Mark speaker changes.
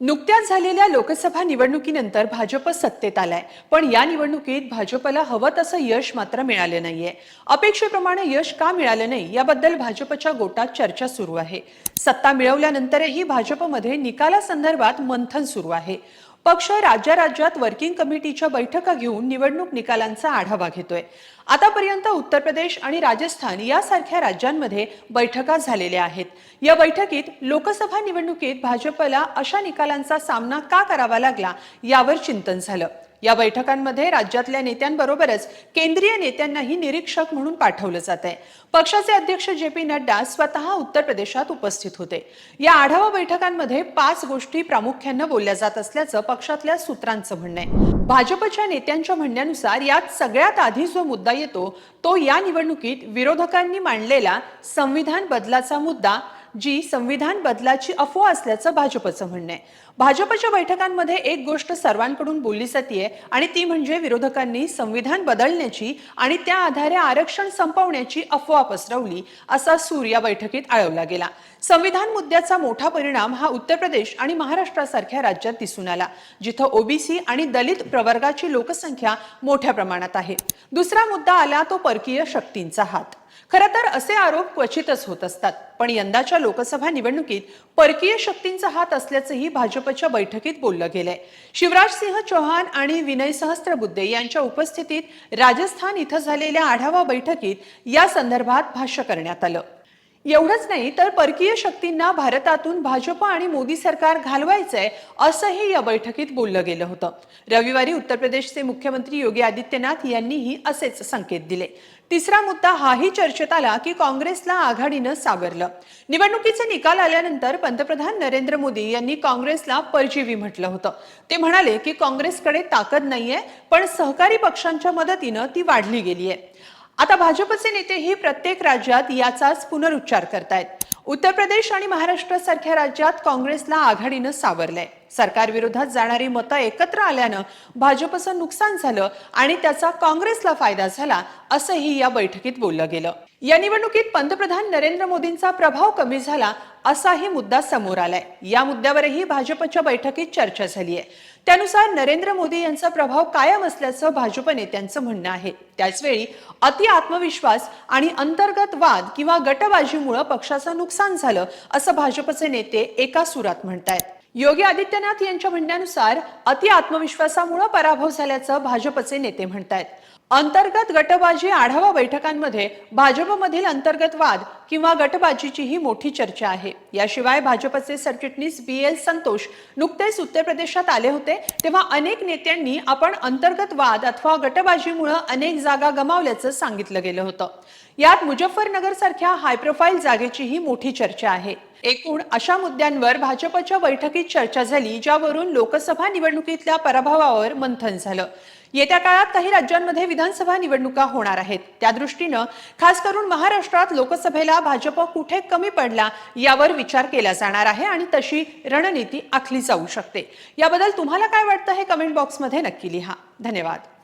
Speaker 1: नुकत्याच झालेल्या लोकसभा निवडणुकीनंतर भाजप सत्तेत आलाय. पण या निवडणुकीत भाजपला हवं तसं यश मात्र मिळालं नाहीये. अपेक्षेप्रमाणे यश का मिळालं नाही याबद्दल भाजपच्या गोटात चर्चा सुरू आहे. सत्ता मिळवल्यानंतरही भाजपमध्ये निकालासंदर्भात मंथन सुरू आहे. पक्ष राज्या राज्यात वर्किंग कमिटीच्या बैठका घेऊन निवडणूक निकालांचा आढावा घेतोय. आतापर्यंत उत्तर प्रदेश आणि राजस्थान यासारख्या राज्यांमध्ये बैठका झालेल्या आहेत. या बैठकीत लोकसभा निवडणुकीत भाजपला अशा निकालांचा सामना का करावा लागला यावर चिंतन झालं. या बैठकांमध्ये राज्यातल्या नेत्यांबरोबरच केंद्रीय नेत्यांनाही निरीक्षक म्हणून पाठवलं जात आहे. पक्षाचे अध्यक्ष जे पी नड्डा स्वतः उत्तर प्रदेशात उपस्थित होते. या आढावा बैठकांमध्ये पाच गोष्टी प्रामुख्यानं बोलल्या जात असल्याचं पक्षातल्या सूत्रांचं म्हणणं आहे. भाजपच्या नेत्यांच्या म्हणण्यानुसार यात सगळ्यात आधी जो मुद्दा येतो तो या निवडणुकीत विरोधकांनी मांडलेला संविधान बदलाचा मुद्दा जी संविधान बदलाची अफवा असल्याचं भाजपचं म्हणणं आहे. भाजपच्या बैठकांमध्ये एक गोष्ट सर्वांकडून बोलली जाते आणि ती म्हणजे विरोधकांनी संविधान बदलण्याची आणि त्या आधारे आरक्षण संपवण्याची अफवा पसरवली असा सूर या बैठकीत आळवला गेला. संविधान मुद्द्याचा मोठा परिणाम हा उत्तर प्रदेश आणि महाराष्ट्रासारख्या राज्यात दिसून आला जिथं ओबीसी आणि दलित प्रवर्गाची लोकसंख्या मोठ्या प्रमाणात आहे. दुसरा मुद्दा आला तो परकीय शक्तींचा हात. खरं तर असे आरोप क्वचितच होत असतात पण यंदाच्या लोकसभा निवडणुकीत परकीय शक्तींचा हात असल्याचंही भाजपच्या बैठकीत बोललं गेलंय. शिवराज सिंह चौहान आणि विनय सहस्त्रबुद्धे यांच्या उपस्थितीत राजस्थान इथं झालेल्या आढावा बैठकीत या संदर्भात भाष्य करण्यात आलं. एवढंच नाही तर परकीय शक्तींना भारतातून भाजप आणि मोदी सरकार घालवायचंय असंही या बैठकीत बोललं गेलं होतं. रविवारी उत्तर प्रदेशचे मुख्यमंत्री योगी आदित्यनाथ यांनीही असेच संकेत दिले. तिसरा मुद्दा हाही चर्चेत आला की काँग्रेसला आघाडीनं सावरलं. निवडणुकीचे निकाल आल्यानंतर पंतप्रधान नरेंद्र मोदी यांनी काँग्रेसला परजीवी म्हटलं होतं. ते म्हणाले की काँग्रेसकडे ताकद नाहीये पण सहकारी पक्षांच्या मदतीनं ती वाढली गेलीय. आता भाजपचे नेतेही प्रत्येक राज्यात याचाच पुनरुच्चार करतायत. उत्तर प्रदेश आणि महाराष्ट्र सारख्या राज्यात काँग्रेसला आघाडीनं सावरलंय. सरकारविरोधात जाणारी मतं एकत्र आल्यानं भाजपचं नुकसान झालं आणि त्याचा काँग्रेसला फायदा झाला असंही या बैठकीत बोललं गेलं. या निवडणुकीत पंतप्रधान नरेंद्र मोदींचा प्रभाव कमी झाला असाही मुद्दा समोर आलाय. या मुद्द्यावरही भाजपच्या बैठकीत चर्चा झाली आहे त्यानुसार नरेंद्र मोदी यांचा प्रभाव कायम असल्याचं भाजप नेत्यांचं म्हणणं आहे. त्याचवेळी अति आत्मविश्वास आणि अंतर्गत वाद किंवा गटबाजीमुळे पक्षाचं नुकसान झालं असं भाजपचे नेते एका सुरात म्हणतायत. योगी आदित्यनाथ यांच्या म्हणण्यानुसार अति आत्मविश्वासामुळे पराभव झाल्याचं भाजपचे नेते म्हणतायत. अंतर्गत गटबाजी आढावा बैठकांमध्ये भाजपमधील अंतर्गत वाद किंवा गटबाजीची ही मोठी चर्चा आहे. याशिवाय भाजपचे सरचिटणीस बी एल संतोष नुकतेच उत्तर प्रदेशात आले होते तेव्हा अनेक नेत्यांनी आपण अंतर्गत वाद अथवा गटबाजीमुळे अनेक जागा गमावल्याचं सांगितलं गेलं होतं. यात मुजफ्फरनगर सारख्या हाय प्रोफाईल जागेची ही मोठी चर्चा आहे. एकूण अशा मुद्द्यांवर भाजपच्या बैठकीत चर्चा झाली ज्यावरून लोकसभा निवडणुकीतल्या पराभवावर मंथन झालं. येत्या काळात काही राज्यांमध्ये विधानसभा निवडणुका होणार आहेत. त्या दृष्टीनं खास करून महाराष्ट्रात लोकसभेला भाजप कुठे कमी पडला यावर विचार केला जाणार आहे आणि तशी रणनीती आखली जाऊ शकते. याबद्दल तुम्हाला काय वाटतं हे कमेंट बॉक्समध्ये नक्की लिहा. धन्यवाद.